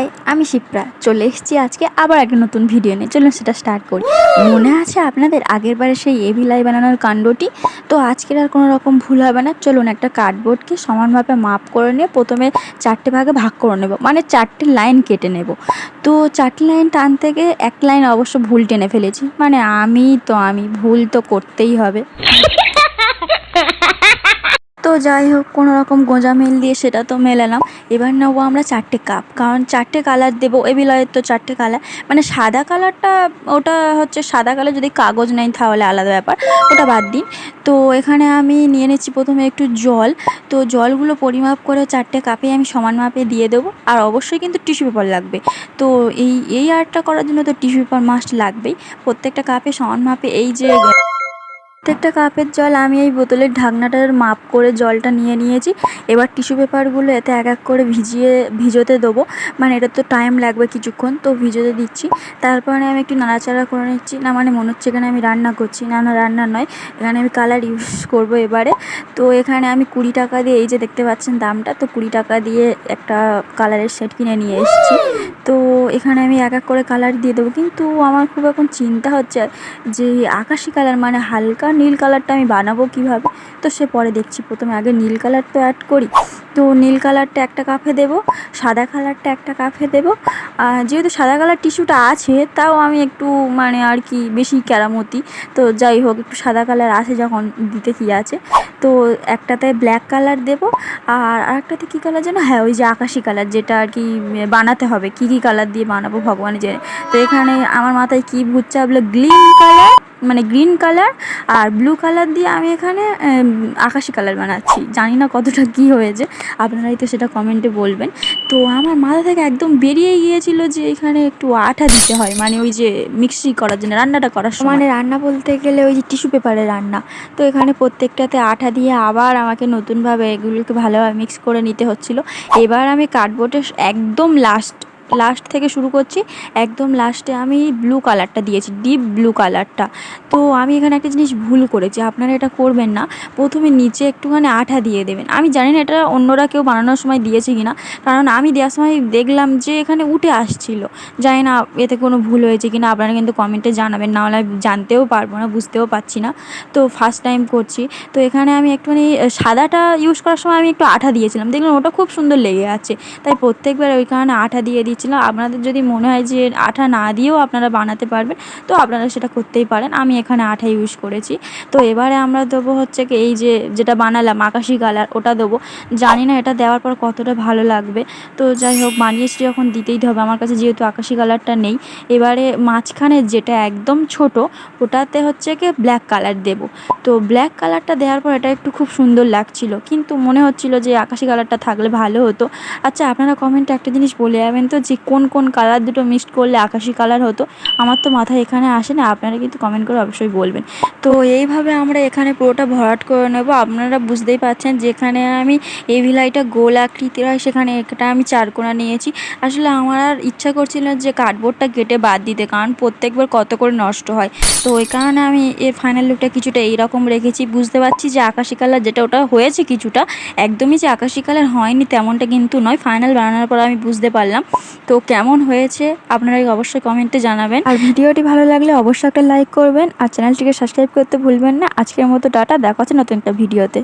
High, আমি শিপ্রা। চলে এসেছি আজকে আবার একটা নতুন ভিডিও নিয়ে। চলুন সেটা স্টার্ট করি। মনে আছে আপনাদের আগের বারে সেই এভিলাই বানানোর কাণ্ডটি? তো আজকের আর কোনো রকম ভুল হবে না। চলুন একটা কার্ডবোর্ডকে সমানভাবে মাপ করে নিয়ে প্রথমে চারটে ভাগে ভাগ করে নেব। মানে চারটে লাইন কেটে নেব। তো চারটে লাইন টানতে গিয়ে এক লাইন অবশ্য ভুল টেনে ফেলেছি। মানে আমি তো, আমি ভুল তো করতেই হবে। তো যাই হোক, কোনো রকম গোঁজা মেল দিয়ে সেটা তো মেলালাম। এবার নেব আমরা চারটে কাপ, কারণ চারটে কালার দেবো। এবিলাইয়ের তো চারটে কালার। মানে সাদা কালারটা, ওটা হচ্ছে সাদা কালার যদি কাগজ নেই তাহলে আলাদা ব্যাপার, ওটা বাদ দিন। তো এখানে আমি নিয়ে নিচ্ছি প্রথমে একটু জল। তো জলগুলো পরিমাপ করে চারটে কাপে আমি সমান মাপে দিয়ে দেবো। আর অবশ্যই কিন্তু টিস্যু পেপার লাগবে। তো এই এই আর্টটা করার জন্য তো টিস্যু পেপার মাস্ট লাগবেই। প্রত্যেকটা কাপে সমান মাপে এই যে প্রত্যেকটা কাপের জল আমি এই বোতলের ঢাকনাটার মাপ করে জলটা নিয়ে নিয়েছি। এবার টিস্যু পেপারগুলো এতে এক এক করে ভিজিয়ে, ভিজোতে দেবো। মানে এটা তো টাইম লাগবে কিছুক্ষণ, তো ভিজোতে দিচ্ছি। তারপরে আমি একটু নাড়াচাড়া করে নিচ্ছি। না মানে মনে হচ্ছে এখানে আমি রান্না করছি। না না, রান্না নয়। এখানে আমি কালার ইউজ করব এবারে। তো এখানে আমি কুড়ি টাকা দিয়ে, এই যে দেখতে পাচ্ছেন দামটা, তো কুড়ি টাকা দিয়ে একটা কালারের সেট কিনে নিয়ে এসেছি। তো এখানে আমি এক এক করে কালার দিয়ে দেবো। কিন্তু আমার খুব এখন চিন্তা হচ্ছে যে আকাশি কালার মানে হালকা নীল কালারটা আমি বানাবো কীভাবে? তো সে পরে দেখছি। প্রথমে আগে নীল কালার তো অ্যাড করি। তো নীল কালারটা একটা কাপে দেবো, সাদা কালারটা একটা কাপে দেবো। আর যেহেতু সাদা কালার টিস্যুটা আছে, তাও আমি একটু মানে আর কি বেশি কেরামতি। তো যাই হোক, একটু সাদা কালার আছে যখন দিতে কী আছে। তো একটাতে ব্ল্যাক কালার দেবো, আর আরেকটাতে কী কালার যেন হ্যাঁ ওই যে আকাশি কালার যেটা আর কি বানাতে হবে। কী কী কালার দিয়ে বানাবো ভগবান যে তো এখানে আমার মাথায় কী ভূত চাপলো, গ্রিন কালার মানে গ্রিন কালার আর ব্লু কালার দিয়ে আমি এখানে আকাশি কালার বানাচ্ছি। জানি না কতটা কী হয়েছে, আপনারাই তো সেটা কমেন্টে বলবেন। তো আমার মাথা থেকে একদম বেরিয়ে গিয়েছিল যে এখানে একটু আঠা দিতে হয় মানে ওই যে মিক্সি করার জন্য, রান্নাটা করার সময়। মানে রান্না বলতে গেলে ওই যে টিস্যু পেপারের রান্না। তো এখানে প্রত্যেকটাতে আঠা দিয়ে আবার আমাকে নতুনভাবে এগুলোকে ভালোভাবে মিক্স করে নিতে হচ্ছিল। এবার আমি কার্ডবোর্ডে একদম লাস্ট লাস্ট থেকে শুরু করছি, একদম লাস্টে আমি ব্লু কালারটা দিয়েছি ডিপ ব্লু কালারটা তো আমি এখানে একটা জিনিস ভুল করেছি, আপনারা এটা করবেন না। প্রথমে নিচে একটুখানি আঠা দিয়ে দেবেন। আমি জানি না এটা অন্যরা কেউ বানানোর সময় দিয়েছে কি না কারণ আমি দেওয়ার সময় দেখলাম যে এখানে উঠে আসছিল। জানি না এতে কোনো ভুল হয়েছে কি না আপনারা কিন্তু কমেন্টে জানাবেন, না হলে আমি জানতেও পারব না, বুঝতেও পারছি না। তো ফার্স্ট টাইম করছি। তো এখানে আমি একটুখানি সাদাটা ইউজ করার সময় আমি একটু আঠা দিয়েছিলাম। দেখলাম ওটা খুব সুন্দর লেগে আছে। তাই প্রত্যেকবার ওই কারণে আঠা দিয়ে দিচ্ছিলাম আপনাদের যদি মনে হয় যে আঠা না দিয়েও আপনারা বানাতে পারবেন, তো আপনারা সেটা করতেই পারেন। আমি এখানে আঠা ইউজ করেছি। তো এবারে আমরা দেবো হচ্ছে কি এই যে, যেটা বানালাম, আকাশি কালার, ওটা দেবো। জানি না এটা দেওয়ার পর কতটা ভালো লাগবে। তো যাই হোক, বানিয়েছি যখন, দিতেই হবে। আমার কাছে যেহেতু আকাশি কালারটা নেই। এবারে মাঝখানে যেটা একদম ছোট, ওটাতে হচ্ছে কি ব্ল্যাক কালার দেবো। তো ব্ল্যাক কালারটা দেওয়ার পর এটা একটু খুব সুন্দর লাগছিল। কিন্তু মনে হচ্ছিল যে আকাশি কালারটা থাকলে ভালো হতো। আচ্ছা আপনারা কমেন্টে একটা জিনিস বলে যাবেন তো যে কোন কোন কালার দুটো মিক্সড করলে আকাশি কালার হতো, আমার তো মাথায় এখানে আসে না, আপনারা কিন্তু কমেন্ট করে অবশ্যই বলবেন। তো এইভাবে আমরা এখানে পুরোটা ভরাট করে নেব, আপনারা বুঝতেই পারছেন যেখানে আমি এই ভিলাইটা গোল আকৃতির হয়, সেখানে একটা আমি চারকোনা নিয়েছি। আসলে আমার আর ইচ্ছা করছিল যে কার্ডবোর্ডটা কেটে বাদ দিতে, কারণ প্রত্যেকবার কত করে নষ্ট হয়। তো ওই কারণে আমি এর ফাইনাল লুকটা কিছুটা এইরকম রেখেছি, বুঝতে পারছি যে আকাশি কালার যেটা ওটা হয়েছে কিছুটা, একদমই যে আকাশি কালার হয়নি তেমনটা কিন্তু নয় ফাইনাল বানানোর পর আমি বুঝতে পারলাম। তো কেমন হয়েছে? আপনারা অবশ্যই কমেন্টে জানাবেন। আর ভিডিওটি ভালো লাগলে অবশ্যই একটা লাইক করবেন, আর চ্যানেলটিকে সাবস্ক্রাইব করতে ভুলবেন না। আজকের মতো টাটা, দেখা হচ্ছে নতুন একটা ভিডিওতে